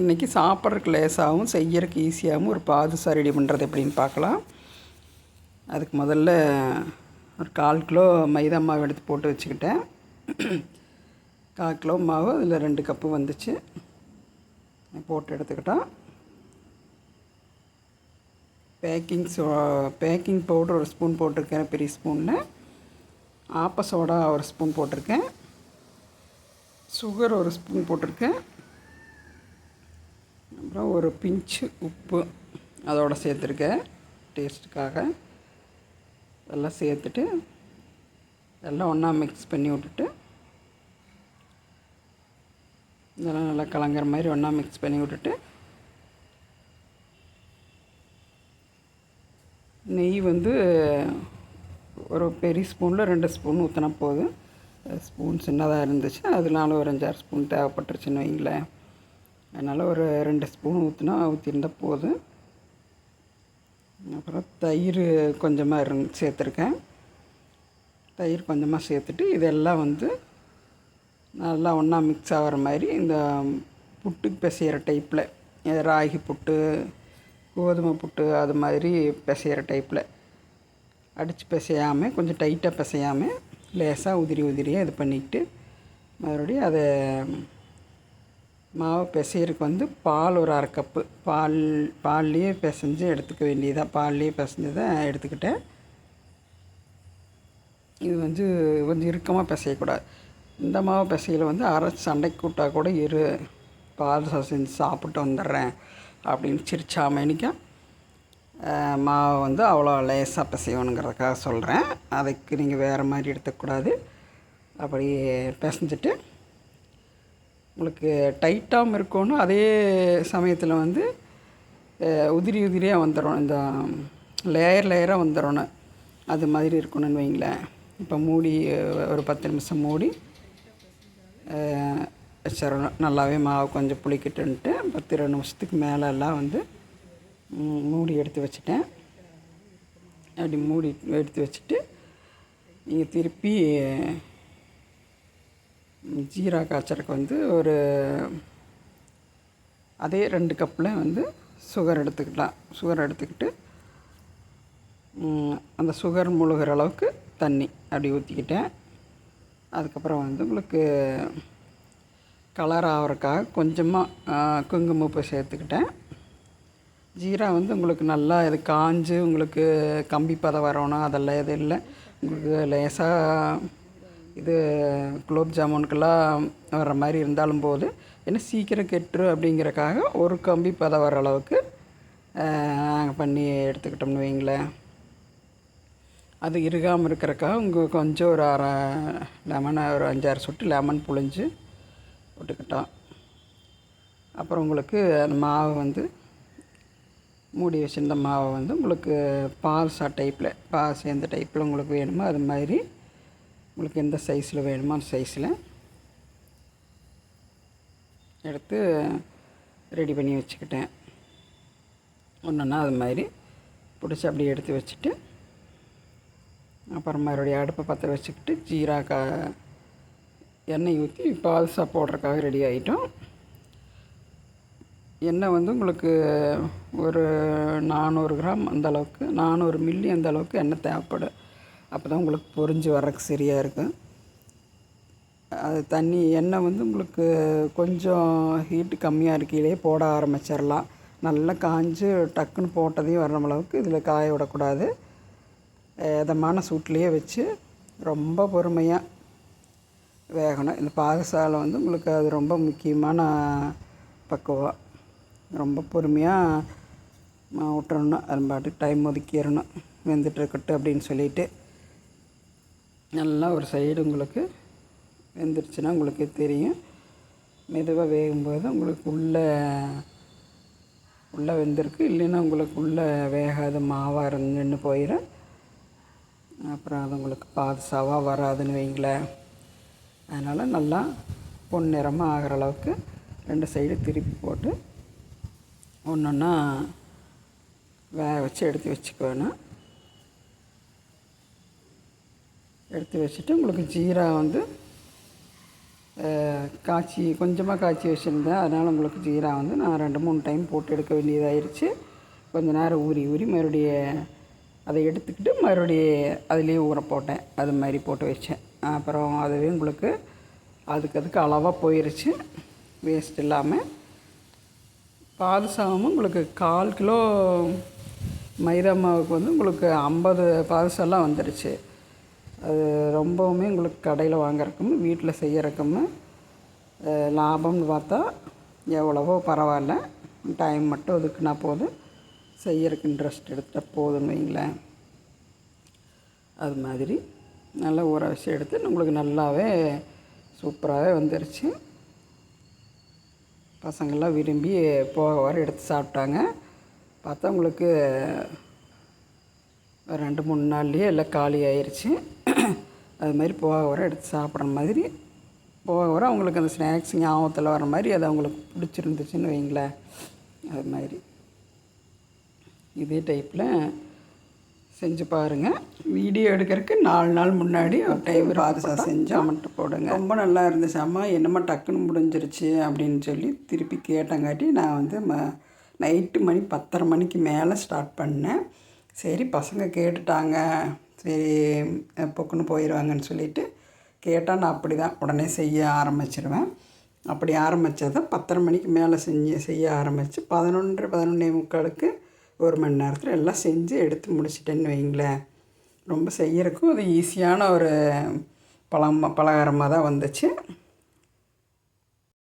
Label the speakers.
Speaker 1: இன்றைக்கி சாப்பிட்றதுக்கு லேசாகவும் செய்யறதுக்கு ஈஸியாகவும் ஒரு பாதுசா ரெடி பண்ணுறது எப்படின்னு பார்க்கலாம். அதுக்கு முதல்ல ஒரு கால் கிலோ மைதா மாவு எடுத்து போட்டு வச்சுக்கிட்டேன். கால் கிலோ மாவு அதில் ரெண்டு கப்பு வந்துச்சு. போட்டு எடுத்துக்கிட்டோம். பேக்கிங் சோ பேக்கிங் பவுடர் ஒரு ஸ்பூன் போட்டிருக்கேன் பெரிய ஸ்பூனில். ஆப்ப சோடா ஒரு ஸ்பூன் போட்டிருக்கேன். சுகர் ஒரு ஸ்பூன் போட்டிருக்கேன். அப்புறம் ஒரு பிஞ்சு உப்பு அதோட சேர்த்துருக்கேன். டேஸ்ட்டுக்காக எல்லாம் சேர்த்துட்டு எல்லாம் ஒன்றா மிக்ஸ் பண்ணி விட்டுட்டு இதெல்லாம் நல்லா கலங்குற மாதிரி ஒன்றா மிக்ஸ் பண்ணி விட்டுட்டு நெய் வந்து ஒரு பெரிய ஸ்பூனில் ரெண்டு ஸ்பூன் ஊற்றினா போதும். ஸ்பூன் சின்னதாக இருந்துச்சு அதனால ஒரு அஞ்சாறு ஸ்பூன் தேவைப்பட்டுருச்சுன்னு வைங்களேன். அதனால் ஒரு ரெண்டு ஸ்பூன் ஊற்றினா ஊற்றிருந்தால் போதும். அப்புறம் தயிர் கொஞ்சமாக இருந் சேர்த்துருக்கேன். தயிர் கொஞ்சமாக சேர்த்துட்டு இதெல்லாம் வந்து நல்லா ஒன்றா மிக்ஸ் ஆகிற மாதிரி இந்த புட்டுக்கு பிசைகிற டைப்பில் ராகி புட்டு கோதுமை புட்டு அது மாதிரி பிசைகிற டைப்பில் அடித்து பிசையாமல் கொஞ்சம் டைட்டாக பிசையாமல் லேசாக உதிரி உதிரியாக இது பண்ணிக்கிட்டு மறுபடியும் அதை மாவு பிசையறதுக்கு வந்து பால் ஒரு அரை கப்பு. பால் பால்லையே பிசைஞ்சு எடுத்துக்க வேண்டியதாக பால்லையே பிசைஞ்சதை தான் எடுத்துக்கிட்டேன். இது வந்து கொஞ்சம் இறுக்கமாக பிசையக்கூடாது. இந்த மாவு பிசையில் வந்து அரைச்சி சண்டைக்கு கூட்டா கூட இரு பால் செஞ்சு சாப்பிட்டு வந்துடுறேன் அப்படின்னு சிரிச்சாமணிக்கா மாவை வந்து அவ்வளோ லேசாக பிசையணுங்கிறதுக்காக சொல்கிறேன் அதுக்கு நீங்கள் வேறு மாதிரி எடுத்துக்கூடாது அப்படி பிசைஞ்சிட்டு உங்களுக்கு டைட்டாகவும் இருக்கணும். அதே சமயத்தில் வந்து உதிரி உதிரியாக வந்துடும் இந்த லேயர் லேயராக வந்துடணும் அது மாதிரி இருக்கணும்னு வைங்களேன். இப்போ மூடி ஒரு பத்து நிமிஷம் மூடி வச்சிடணும் நல்லாவே மாவு கொஞ்சம் புளிக்கிட்டுன்ட்டு பத்து ரெண்டு நிமிஷத்துக்கு மேலெல்லாம் வந்து மூடி எடுத்து வச்சுட்டேன். அப்படி மூடி எடுத்து வச்சுட்டு நீங்கள் திருப்பி ஜீரா காய்ச்சறக்கு வந்து ஒரு அதே ரெண்டு கப்பில் வந்து சுகர் எடுத்துக்கலாம். சுகர் எடுத்துக்கிட்டு அந்த சுகர் முழுகிற அளவுக்கு தண்ணி அப்படி ஊற்றிக்கிட்டேன் அதுக்கப்புறம் வந்து உங்களுக்கு கலர் ஆகிறக்காக கொஞ்சமாக குங்குமப்பு சேர்த்துக்கிட்டேன். ஜீரா வந்து உங்களுக்கு நல்லா இது காஞ்சு உங்களுக்கு கம்பி பதம் வரணும் அதெல்லாம் எதுவும் இல்லை. உங்களுக்கு லேசாக இது குலோப் ஜாமுனுக்கெல்லாம் வர்ற மாதிரி இருந்தாலும் போது ஏன்னா சீக்கிரம் கெட்டுரு அப்படிங்கிறக்காக ஒரு கம்பி பதம் வர அளவுக்கு நாங்கள் பண்ணி எடுத்துக்கிட்டோம்னு வைங்களேன். அது இறுகாமல் இருக்கிறக்காக உங்கள் கொஞ்சம் ஒரு அரை லெமனை ஒரு அஞ்சாறு சொட்டு லெமன் புழிஞ்சு விட்டுக்கிட்டோம் அப்புறம் உங்களுக்கு அந்த மாவு வந்து மூடி வச்சுருந்த மாவை வந்து உங்களுக்கு பால்சா டைப்பில் பால் சேர்ந்த டைப்பில் உங்களுக்கு வேணுமோ அது மாதிரி உங்களுக்கு எந்த சைஸில் வேணுமோ அந்த சைஸில் எடுத்து ரெடி பண்ணி வச்சுக்கிட்டேன். ஒன்றுன்னா அது மாதிரி பிடிச்சி அப்படியே எடுத்து வச்சுட்டு அப்புறம் மறுபடியும் அடுப்பை பற்ற வச்சுக்கிட்டு ஜீரா கா எண்ணெய் ஊற்றி பால்சா போடுறதுக்காக ரெடி ஆகிட்டோம் எண்ணெய் வந்து உங்களுக்கு ஒரு நானூறு கிராம் அந்த அளவுக்கு நானூறு மில்லி அந்தளவுக்கு எண்ணெய் தேவைப்படும். அப்போ தான் உங்களுக்கு பொறிஞ்சு வர்றதுக்கு சரியாக இருக்கும். அது தண்ணி எண்ணெய் வந்து உங்களுக்கு கொஞ்சம் ஹீட்டு கம்மியாக இருக்கையிலே போட ஆரம்பிச்சிடலாம். நல்லா காஞ்சு டக்குன்னு போட்டதையும் வர்ற அளவுக்கு இதில் காய விடக்கூடாது. இதமான சூட்லேயே வச்சு ரொம்ப பொறுமையாக வேகணும். இந்த பாகசாலை வந்து உங்களுக்கு அது ரொம்ப முக்கியமான பக்குவம். ரொம்ப பொறுமையாக விட்டுறணும் அது பாட்டுக்கு டைம் ஒதுக்கிடணும். வெந்துட்டுருக்கட்டும் அப்படின்னு சொல்லிட்டு நல்லா ஒரு சைடு உங்களுக்கு வெந்துருச்சுன்னா உங்களுக்கு தெரியும். மெதுவாக வேகும்போது உங்களுக்கு உள்ளே உள்ளே வெந்திருக்கு. இல்லைன்னா உங்களுக்கு உள்ளே வேகாத மாவாக இருந்துன்னு போயிடும் அப்புறம் அது உங்களுக்கு பாதுசாவாக வராதுன்னு வைங்களேன். அதனால் நல்லா பொன்னிறமாக ஆகிற அளவுக்கு ரெண்டு சைடு திருப்பி போட்டு ஒன்று ஒன்றா வேக வச்சு எடுத்து வச்சுக்கணும். எடுத்து வச்சுட்டு உங்களுக்கு ஜீரா வந்து காய்ச்சி கொஞ்சமாக காய்ச்சி வச்சுருந்தேன். அதனால் உங்களுக்கு ஜீரா வந்து நான் ரெண்டு மூணு டைம் போட்டு எடுக்க வேண்டியதாயிருச்சு. கொஞ்ச நேரம் ஊறி ஊறி மறுபடியும் அதை எடுத்துக்கிட்டு மறுபடியும் அதுலேயே ஊற போட்டேன். அது மாதிரி போட்டு வச்சேன். அப்புறம் அதுவே உங்களுக்கு அதுக்கு அதுக்கு அளவாக போயிடுச்சு வேஸ்ட் இல்லாமல் பாதுசாவும் உங்களுக்கு கால் கிலோ மைதா மாவுக்கு வந்து உங்களுக்கு ஐம்பது பாதுசாலாம் வந்துடுச்சு அது ரொம்பவுமே உங்களுக்கு கடையில் வாங்குறக்கும் வீட்டில் செய்கிறக்கும் லாபம்னு பார்த்தா எவ்வளவோ பரவாயில்ல. டைம் மட்டும் ஒதுக்குனா போதும் செய்யறதுக்கு இன்ட்ரெஸ்ட் எடுத்துட்டால் போதும்னு வைங்களேன் அது மாதிரி நல்லா ஊற வச்சு எடுத்து உங்களுக்கு நல்லாவே சூப்பராகவே வந்துருச்சு. பசங்கள்லாம் விரும்பி போக வர எடுத்து சாப்பிட்டாங்க. பார்த்தா உங்களுக்கு ரெண்டு மூணு நாள்லேயே எல்லாம் காலி ஆயிடுச்சு அது மாதிரி போக வர எடுத்து சாப்பிட்ற மாதிரி போக வர அவங்களுக்கு அந்த ஸ்நாக்ஸ் ஞாபகத்தில் வர மாதிரி அது அவங்களுக்கு பிடிச்சிருந்துச்சுன்னு வைங்களேன். அது மாதிரி. இதே டைப்பில் செஞ்சு பாருங்கள் வீடியோ எடுக்கிறதுக்கு நாலு நாள் முன்னாடி ஒரு டைம் ராசா செஞ்சால் மட்டும் போடுங்க. ரொம்ப நல்லா இருந்துச்சு. அம்மா என்னம்மா டக்குன்னு முடிஞ்சிருச்சு அப்படின்னு சொல்லி திருப்பி கேட்டங்காட்டி நான் வந்து ம நைட்டு மணி பத்தரை மணிக்கு மேலே ஸ்டார்ட் பண்ணேன். சரி பசங்க கேட்டுட்டாங்க. சரி பொக்குன்னு போயிடுவாங்கன்னு சொல்லிட்டு கேட்டால் நான் அப்படி தான் உடனே செய்ய ஆரம்பிச்சிருவேன். அப்படி ஆரம்பித்ததை பத்தரை மணிக்கு மேலே செஞ்சு செய்ய ஆரம்பித்து பதினொன்று பதினொன்றே முக்காலுக்கு ஒரு மணி நேரத்தில் எல்லாம் செஞ்சு எடுத்து முடிச்சிட்டேன்னு வைங்களேன். ரொம்ப செய்யறதுக்கும் அது ஈஸியான ஒரு பழம் பலகாரமாக தான் வந்துச்சு.